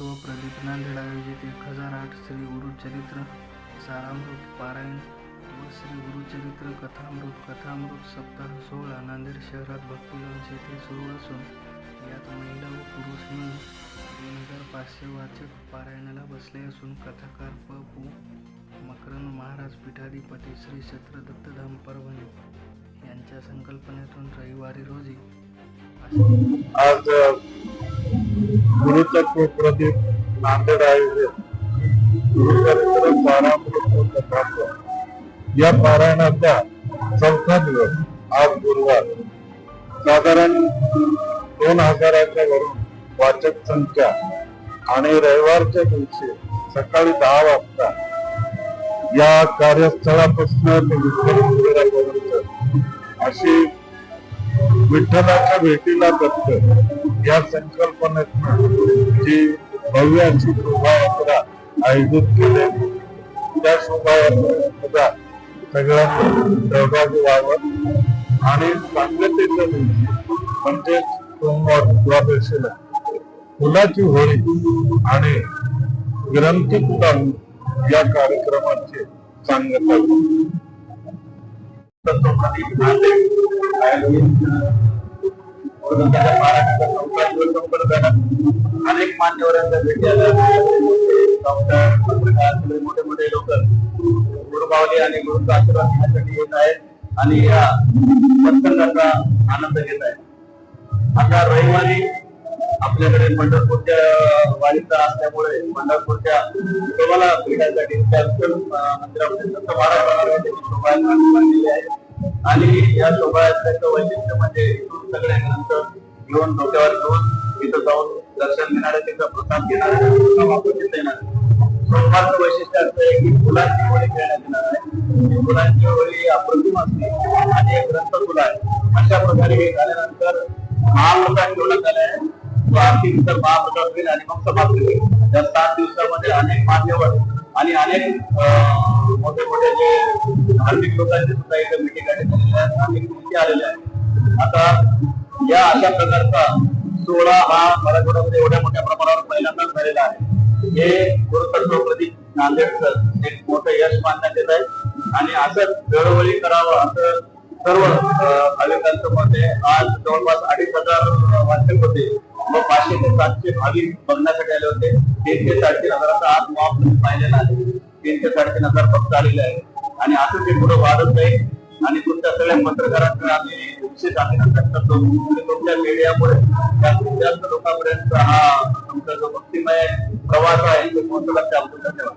श्री गुरुचरित्र सारामृत पारायण व श्री गुरुचरित्र कथामृत कथामृत सप्ताह सोहळा नांदेड शहरात भक्तिलॉन्स येथे सुरू असून यात महिला व पुरुष मिळून दोन हजार पाचशे वाचक पारायणाला बसले असून कथाकार प. पू. मकरंद महाराज पीठाधिपती श्री क्षेत्रदत्तधाम परभणी यांच्या संकल्पनेतून रविवारी रोजी आज गुरुचक्र प्रदीप नांदेड आयोजित या पारायणाचा चौथा दिवस आज गुरुवार. साधारण दोन हजाराच्या वरून वाचक संख्या आणि रविवारच्या दिवशी सकाळी दहा वाजता या कार्यस्थळापासून अशी विठ्ठलाच्या भेटीला दत्त या संकल्पनेतून जी भव्य अशी शोभायात्रा आयोजित केली. त्या शोभायात्रेला सगळ्यांनी सहभागी व्हावं आणि सांगतेच्या दिवशी म्हणजेच सोमवार द्वादशीला फुलाची होळी आणि ग्रंथी पुराण या कार्यक्रमाची सांगता अनेक मान्यवरांच्या भेटी आल्या डॉक्टर पत्रकार सगळे मोठे मोठे लोक गुरुबावली आणि गुरुचा आशीर्वाद घेण्यासाठी येत आहेत आणि या सत्संगाचा आनंद घेत आहेत. आता रविवारी आपल्याकडे पंढरपूरच्या वारीचा असल्यामुळे पंढरपूरच्या देवाला भेटायसाठी त्या मंदिरामध्ये संत महाराज त्यांची शोभायात्रा आहे. आणि या शोभायात्रेचं वैशिष्ट्य म्हणजे इथून सगळे ग्रंथ घेऊन डोक्यावर घेऊन तिथं जाऊन दर्शन घेणारे तिथं प्रसाद घेणारे वापस येणार सोमवारचं वैशिष्ट्य असं आहे की फुलांची होळी खेळण्यात येणार आहे. फुलांची होळी अप्रतिम असते आणि एक ग्रंथ फुलं आहे. अशा प्रकारे हे झाल्यानंतर महाप्रसाद ठेवण्यात आहे. तो आरती नंतर महाप्रसाद होईल आणि मग समाप्ती होईल. या सात दिवसामध्ये अनेक मान्यवर आणि अनेक मोठे मोठे जे धार्मिक लोकांचे सुद्धा इथे मिटिंग झालेल्या आहेत अनेक कृती आलेल्या आहेत. आता या अशा प्रकारचा सोहळा हा मराठवाड्यामध्ये एवढ्या मोठ्या प्रमाणावर पहिल्यांदाच झालेला आहे. हे गुरुतत्व प्रदीप नांदेडचं एक मोठं यश मानण्यात येत आहे. आणि असंच वेळोवेळी करावं असं सर्व भाविकांचं मत आहे. आज जवळपास अडीच हजार वाचक होते. व पाचशे ते सातशे भाविक बघण्यासाठी आले होते. तीन ते साडेतीन हजाराचा आज मॉप पाहिलेला आहे. तीन ते साडेतीन हजार फक्त आलेले आहे आणि असं ते पुढे वाढत जाईल आणि तुमच्या सगळ्या पत्रकारांकडे आम्ही विशेष अभिनंदन करतो तुमच्या मीडियामुळे जास्तीत जास्त लोकांपर्यंत हा तुमचा जो भक्तिमय प्रवास आहे तो पोहोचला त्याबद्दल